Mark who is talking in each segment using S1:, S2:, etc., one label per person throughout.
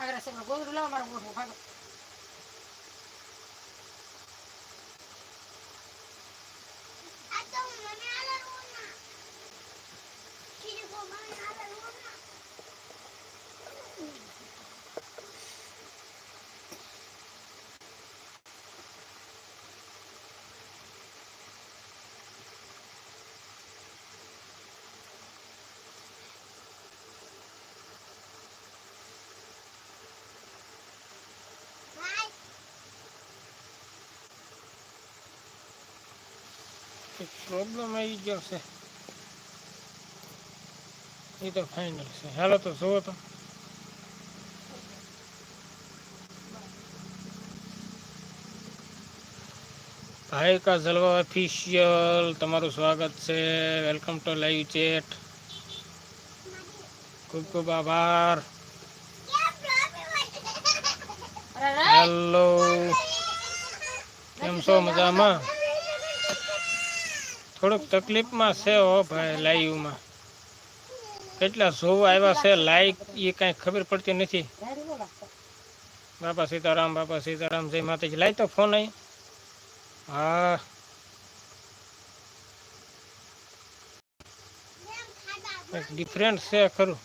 S1: agradecemos por otro lado, más por otro.
S2: કંઈક problem આવી ગયો છે એ તો ફાઇનલ છે હાલો ભાઈ કા જલવા ઓફિશિયલ તમારું સ્વાગત છે વેલકમ ટુ લાઈવ ચેટ ખૂબ ખૂબ આભાર હેલો
S1: કેમ છો મજામાં
S2: ખોડક તકલીફ માં છે ઓ ભાઈ લાઈવ માં કેટલા જોવા આયા છે લાઈક ઈ કઈ ખબર પડતી નથી બાપા सीताराम બાપા सीताराम જય માતાજી લાઈ તો ફોન આ
S3: એક ડિફરન્ટ
S2: સે કરું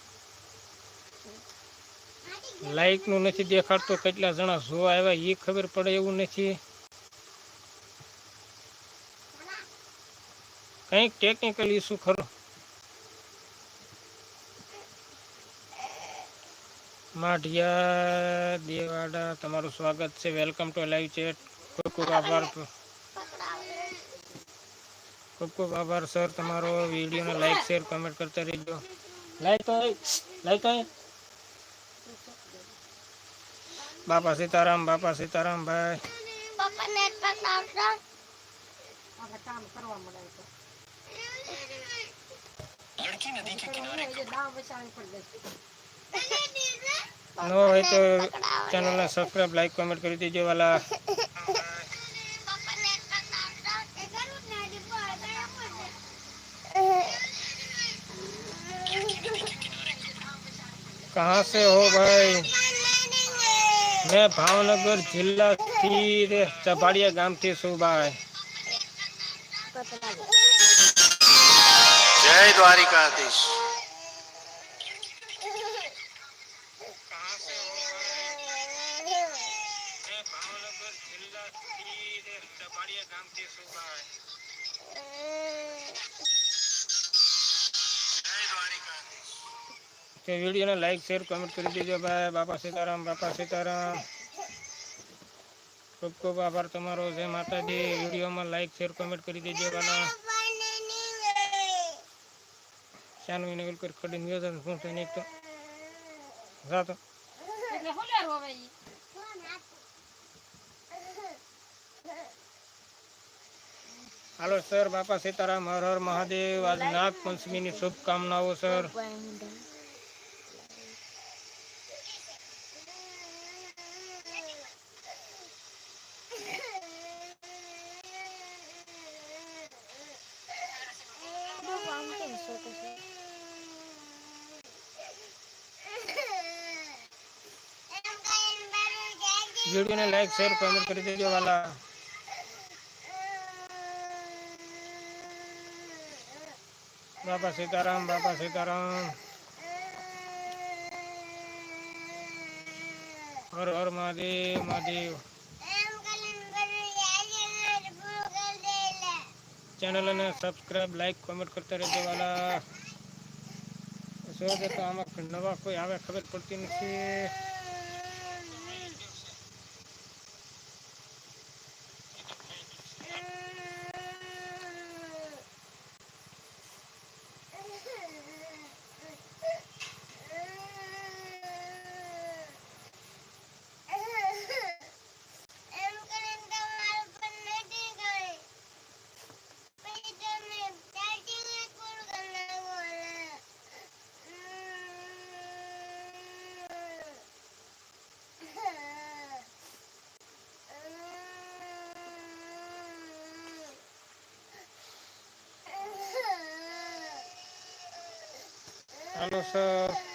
S3: લાઈક નું નથી દેખાડતો
S2: કેટલા જણા જોવા આયા ઈ ખબર પડે એવું નથી એ ટેકનિકલ ઇશુ ખરો માઢિયા દેવાડા તમારું સ્વાગત છે વેલકમ ટુ લાઇવ ચેટ કોક કોબવાર કોક કોબવાર સર તમારો વિડિયોને લાઈક શેર કમેન્ટ કરતા રહેજો લાઈક લાઈક બાપા સીતારામ બાપા સીતારામ ભાઈ
S3: પાપા નેટ
S4: પર આવતા હમતા
S1: કામ કરવા મળાય છે
S3: लड़की
S1: नदी के किनारे
S2: नो હોય તો ચેનલને સબસ્ક્રાઇબ લાઈક કમેન્ટ કરી દેજો વાલા कहाँ से हो भाई मैं भावनगर जिला थी चबाड़िया गांव थी सुबह
S5: जय द्वारिकाधीश
S2: वीडियो ने लाइक शेयर कमेंट कर दीजिए भाई बापा सीताराम बापा सीताराम खूब खूब तुम्हारो जय माता दी वीडियो में लाइक शेयर कमेंट कर दीजिए बना ચાલો એને ઓલ કરી કરીને ગયો તો હું તને એક તો જાતો
S1: એટલે હું લેર હોવે ઈ
S2: હાલો સર બાપા સીતારામ હર હર મહાદેવ આજ નાગ પંચમીની શુભકામનાઓ સર वीडियो ने लाइक शेयर कमेंट कर दीजिए वाला बाबा सीताराम बाबा सीताराम और और महादेव महादेव चैनल ने सब्सक्राइब लाइक कमेंट करते रहते वाला सो देखो नवा कोई आवे खबर पड़ती नहीं হ্যালো স্যার